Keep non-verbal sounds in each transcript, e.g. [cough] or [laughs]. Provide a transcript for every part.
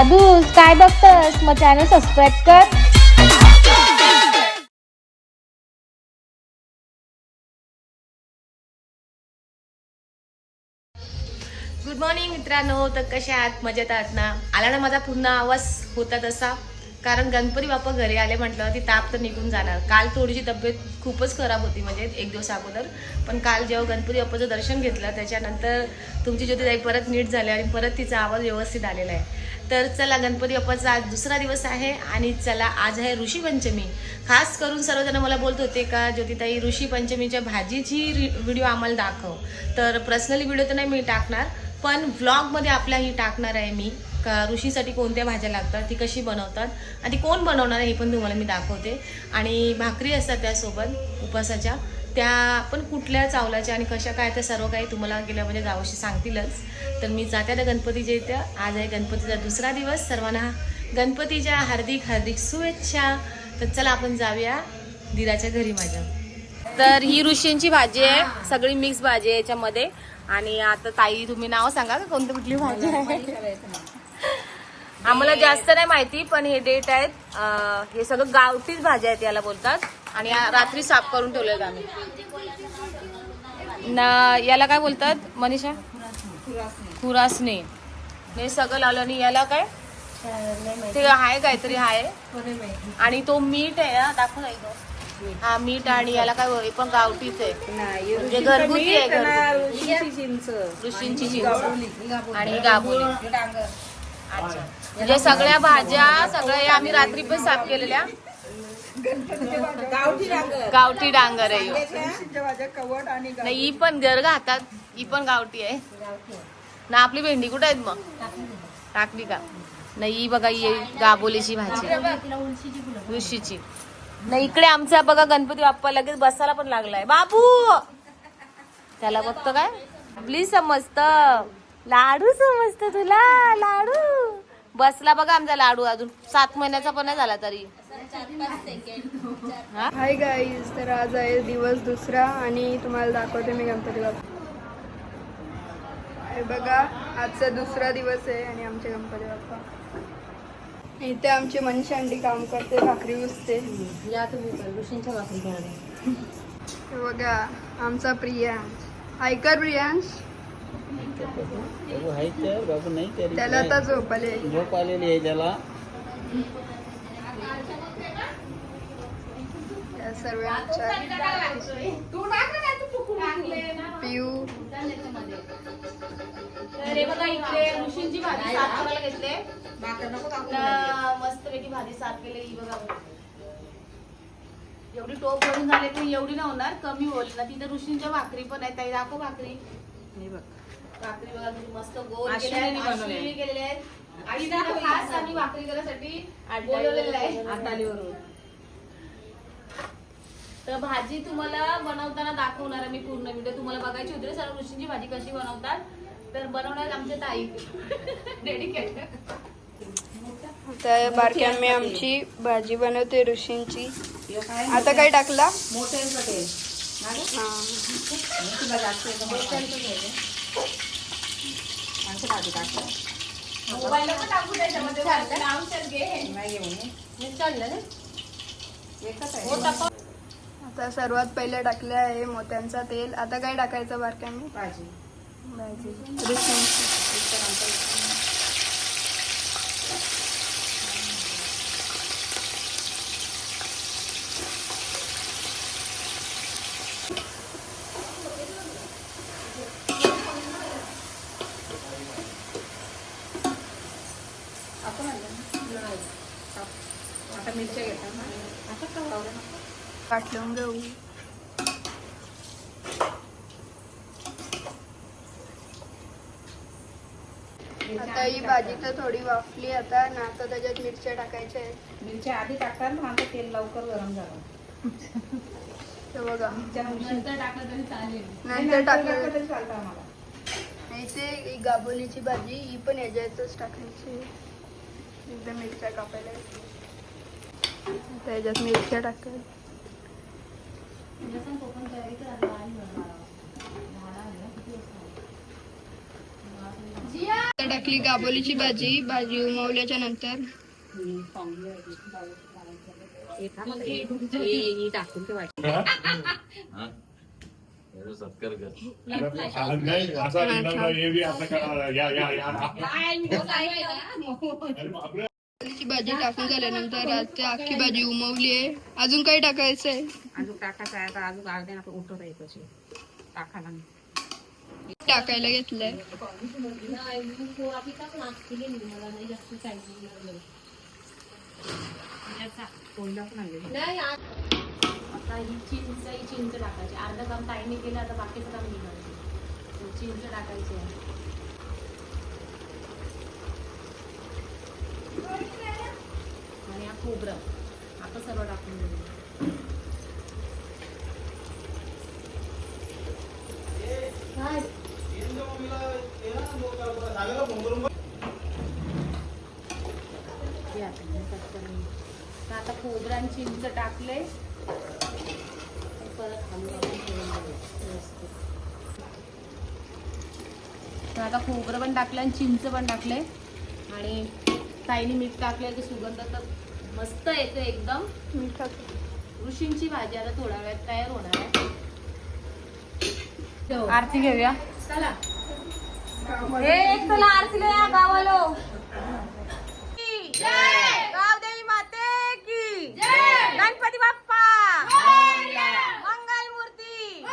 दादूस काय बघतस? मग चॅनल सबस्क्राईब कर. गुड मॉर्निंग मित्रांनो तर कशा आहात? मजेत आहात ना? आला ना माझा पूर्ण आवाज? होता तसा? कारण गणपती बाप्पा घरी आले म्हटलं ती ताप तर निघून जाणार. काल थोडीशी तब्येत खूपच खराब होती म्हणजे एक दिवस अगोदर. पण काल जेव्हा गणपती बाप्पाचं दर्शन घेतलं त्याच्यानंतर तुमची ज्योती ताई परत नीट झाली आणि परत तिचा आवाज व्यवस्थित आलेला आहे. तर चला गणपती बाप्पाचा आज दुसरा दिवस आहे आणि चला आज आहे ऋषी पंचमी. खास करून सर्वजण मला बोलत होते का ज्योतिताई ऋषी पंचमीच्या भाजीची व्हिडिओ आम्हाला दाखव. तर पर्सनली व्हिडिओ तर नाही मी टाकणार पण व्लॉगमध्ये आपला ही टाकणार आहे मी. का ऋषीसाठी कोणत्या भाज्या लागतात ती कशी बनवतात आणि ती कोण बनवणार आहे हे पण तुम्हाला मी दाखवते. आणि भाकरी असतात त्यासोबत उपासाच्या त्या पण कुठल्या चावलाच्या आणि कशा काय त्या सर्व काही तुम्हाला गेल्या म्हणजे जावशी सांगतीलच. तर मी जाते आता गणपतीच्या इथं आज आहे गणपतीचा दुसरा दिवस. सर्वांना गणपतीच्या हार्दिक हार्दिक शुभेच्छा. तर चला आपण जाऊया दिराच्या घरी माझ्या. तर ही ऋषींची भाजी आहे सगळी मिक्स भाजी आहे याच्यामध्ये. आणि आता ताई तुम्ही नाव सांगा का? कोणती कुठली भाजी आहे? आम्हाला जास्त नाही माहिती पण हे डेट आहेत. हे सगळं गावठीच भाज्या आहेत याला बोलतात. आणि रात्री साफ करून ठेवलेत आम्ही. ना याला काय बोलतात मनीषा? खुरासने. हे सगळं लावलं आणि याला काय? ते आहे काहीतरी आहे आणि तो मीठ आहे ना दाखव नाही गं. हा मीठ आणि याला काय हे पण गावठीच आहे. म्हणजे घरगुती आहे. ऋषींची चिंच. आणि अच्छा म्हणजे सगळ्या भाज्या सगळ्या या आम्ही रात्री पण साफ केलेल्या. गावठी डांगर. आहे. नाही ही पण गरग हातात ही पण गावठी आहे. ना आपली भेंडी कुठे आहेत मग? टाकली का? नाही ही बघा ही गाबोलीची भाजी ऋषीची नाही इकडे आमचा बघा गणपती बाप्पा लगेच बसायला पण लागलाय. बाबू! त्याला बघतो काय? प्लीज समजत. लाडू समजत तुला लाडू. बसला बघा आमचा लाडू अजून. सात महिन्याचा पण नाही झाला तरी. हा? हाय गाईज तर आज आहे दिवस दुसरा आणि तुम्हाला दाखवते मी गणपती बाप्पा. हे बघा आजचा दुसरा दिवस आहे आणि आमचे गणपती बाप्पा. इथे आमची मनीषा अंडी काम करते भाकरी उसते हे बघा आमचा प्रियांश. ऐकर प्रियांश. बाबू आहे तर बाबू नाही तरी त्याला आता झोप आली. आहे. झोप आलेली आहे त्याला. पिऊ. तर हे बघा इकडे ऋषींची भाजी साफ करायला घेतले. मस्त पैकी भाजी साफ केली ही बघा. एवढी टोप भरून झाले पण एवढी नाही होणार. कमी होईल. ना तिथे ऋषींच्या भाकरी पण आहेत. ताई दाखव भाकरी. भाकरी बघा. किती मस्त गोल केल्या आहेत, अश्विनी केलेल्या आहेत. आणि तिला खास आम्ही भाकरी करायसाठी बोलवलेलं आहे. तर भाजी तुम्हाला बनवताना दाखवणार आहे मी पूर्ण व्हिडिओ तुम्हाला बघायची होती सर्व ऋषींची भाजी कशी बनवतात. तर बनवणार आमच्या ताई. [laughs] बारक्या मी आमची भाजी बनवते ऋषींची. आता काय टाकला. मोबाईलला आता सर्वात पहिले टाकले आहे मोत्यांचा तेल. आता काय टाकायचं बारक्या मी भाजी. भाजी ऋषींची आता मिरच्या घेतात वाटलून घेऊ. आता ही भाजी तर थोडी वाफली आता ना आता त्याच्यात मिरच्या टाकायच्या आहेत. मिरच्या आधी टाकतात ना आता तेल लवकर गरम झालं ते बघा. नंतर टाकलं तरी चालेल. नंतर टाकलं तरी चालतं आम्हाला. नाही ते ही गाबोलीची भाजी ही पण याच्यातच टाकायची. एकदम मिरच्या कापायला त्याच्यात मिरच्या टाकायच्या टाकली गाबोलीची भाजी भाजी उमवल्याच्या नंतर. हे? करा. भाजी टाकून झाल्यानंतर आता अख्खी भाजी उमवली आहे. अजून काही टाकायचंय? अजून टाकायचं आहे आता अजून अर्ध्यानं आपण उठवता येतो टाकायला टाकायला घेतलंय. कोयला पण आणलेलं नाही आ- आता ही चिंच ही चिंच टाकायची. अर्धा काम ताईने केलं आता बाकीचं काम मी करते चिंच टाकायची आहे. आणि हा खोबरं. आता सर्व टाकून देऊ आता मी खोबरं आणि चिंच टाकले परत हलवून व्यवस्थित. आता खोबरं पण टाकलं आणि चिंच पण टाकले आणि ताईने मीठ टाकले की सुगंध तर मस्त येतो एकदम. ऋषींची भाजी आता थोड्या वेळात तयार होणार आहे. आरती घेऊया. चला. एक चला आरतीला या गावालो. गावदेवी माते की. गणपती बाप्पा. मंगल मूर्ती.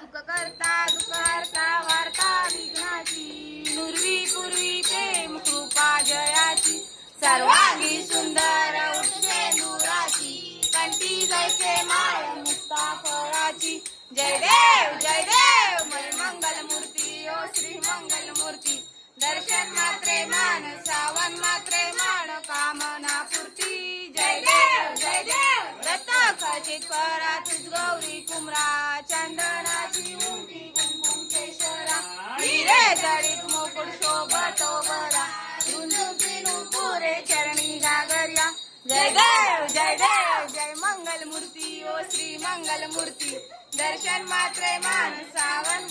सुख करता दुःख हरता वार्ता विघ्नाची नुरवी पूर्वी. सर्वांगी सुंदर उठेंदुराची कंठी जैसे माळ मुक्ता फळाची जय देव जय देव मय मंगल मूर्ती ओ श्री मंगल मूर्ती दर्शन मात्रे मान सावन मात्रे मान कामना पूर्ती. जय देव जय देव रत खचित परा तुझ गौरी कुमरा. चंदनाची उंटी कुंकुम केशरा. हिरे जडित मुकुट शोभतो बरा देव जय देव जय मंगल मूर्ती ओ श्री मंगल मूर्ती दर्शन मात्र मान सावन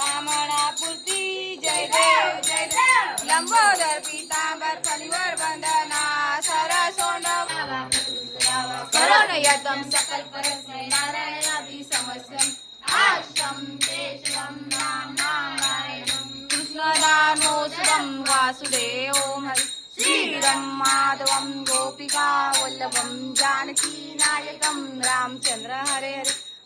कामना पूर्ती. जय देव जय देव. लंबोदर पितांबर फणीवर वंदना सरसोंड सोंड करुण यतम सकल परस्मै नारायणाभि समस्यम आश्रम देशम नाम नारायणम कृष्णदानोत्सवम वासुदेव हरि श्रीरम माधवम गोपिका वल्लभम जानकी नायकम रामचंद्र हरे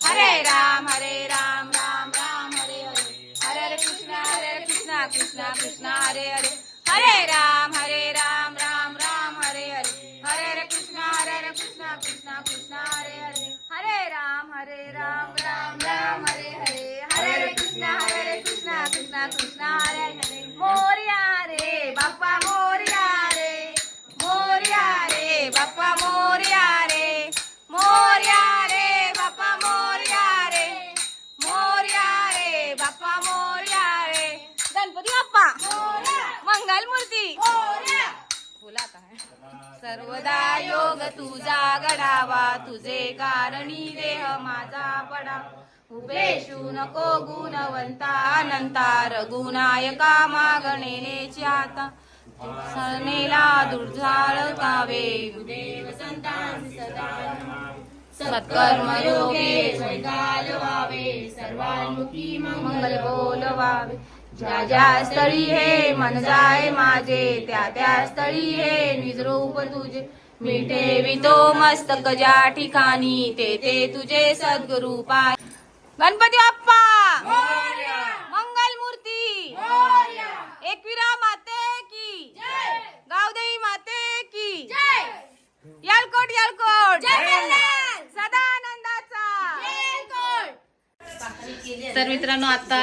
हरे हरे राम हरे राम राम राम हरे हरे हरे हरे कृष्ण हरे हरे कृष्ण कृष्ण कृष्ण हरे हरे हरे राम हरे राम राम राम हरे हरे हरे हरे कृष्ण हरे हरे कृष्ण कृष्ण कृष्ण हरे हरे हरे राम हरे राम राम राम हरे हरे हरे हरे कृष्ण हरे सर्वदा योग तुझा गडावा तुझे कारणी देह माझा पडा. उपेशू नको गुणवंता अनंता. रघुनायका मागणे आता. सनेला दुर्जाळ कावे. देव संतान सदा सत्कर्म योगे जयगाल व्हावे सर्वांमुखी मंगल बोलवावे. ज्या ज्या स्थळी हे मन जाय माझे त्या त्या स्थळी हे निजरूप तुझे. मी ठेवितो मस्तक ज्या ठिकाणी ते ते तुझे सद्गुरु पाय. गणपती बाप्पा! मंगल मूर्ती एकविरा माते की गावदेवी माते की यालकोट यालकोट सदा आनंदाचा तर मित्रांनो आता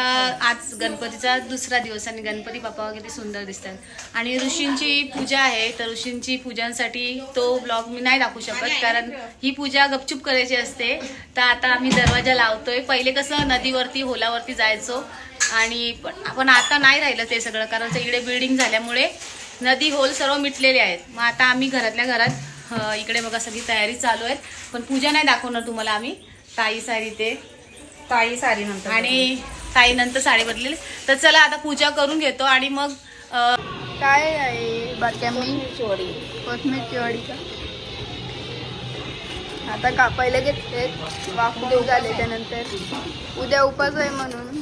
आज गणपतीचा दुसरा दिवस आणि गणपती बाप्पा किती सुंदर दिसतात. आणि ऋषींची पूजा आहे तर ऋषींची पूजांसाठी तो ब्लॉग मी नाही दाखवू शकत कारण ही पूजा गपचूप करायची असते. तर आता आम्ही दरवाजा लावतोय. पहिले कसं नदीवरती होलावरती जायचो. आणि पण आपण आता नाही राहिलं ते सगळं कारण इकडे बिल्डिंग झाल्यामुळे नदी होल सर्व मिटलेले आहेत. मग आता आम्ही घरातल्या घरात इकडे बघा सगळी तयारी चालू आहे पण पूजा नाही दाखवणार तुम्हाला आम्ही. ताई सारी ते ताई सारी नंतर आणि ताई नंतर साडी बदलेली. तर चला आता पूजा करून घेतो आणि मग काय आहे बारक्या मी? कोथमीरची वडी का? आता कापायला घेतले. वाफू झाले त्यानंतर. उद्या उपास आहे म्हणून.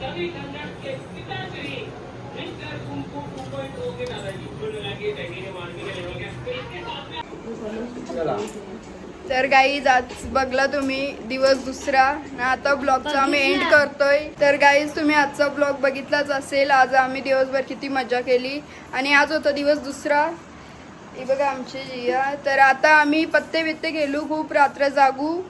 त्या इकडे आणि तर गाईज आज बघला तुम्ही दिवस दुसरा. ना आता ब्लॉगचा आम्ही एंड करतोय. तर गाईज तुम्ही आजचा ब्लॉग बघितलाच असेल. आज आम्ही दिवसभर किती मजा केली. आणि आज होता दिवस दुसरा. हे बघा आमची जिया. तर आता आम्ही पत्ते बित्ते गेलो खूप रात्र जागू.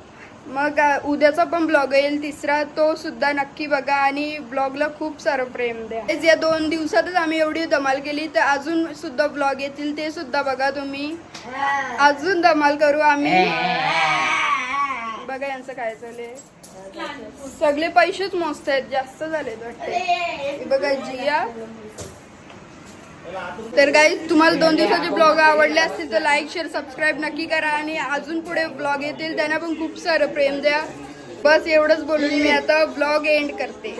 मग उद्याचा पण ब्लॉग येईल तिसरा तो सुद्धा नक्की बघा आणि ब्लॉगला खूप सारं प्रेम द्या. या दोन दिवसातच आम्ही एवढी धमाल केली तर अजून सुद्धा ब्लॉग येतील ते सुद्धा बघा तुम्ही. अजून धमाल करू आम्ही. बघा यांचं काय चाललंय सगळे पैसेच मस्त आहेत जास्त झालेत वाटते बघा जिया. तर काही तुम्हाला दोन दिवसाचे ब्लॉग आवडले असतील तर लाईक शेअर सबस्क्राईब नक्की करा. आणि अजून पुढे ब्लॉग येतील त्यांना पण खूप सारं प्रेम द्या. बस एवढंच बोलून मी आता ब्लॉग एंड करते.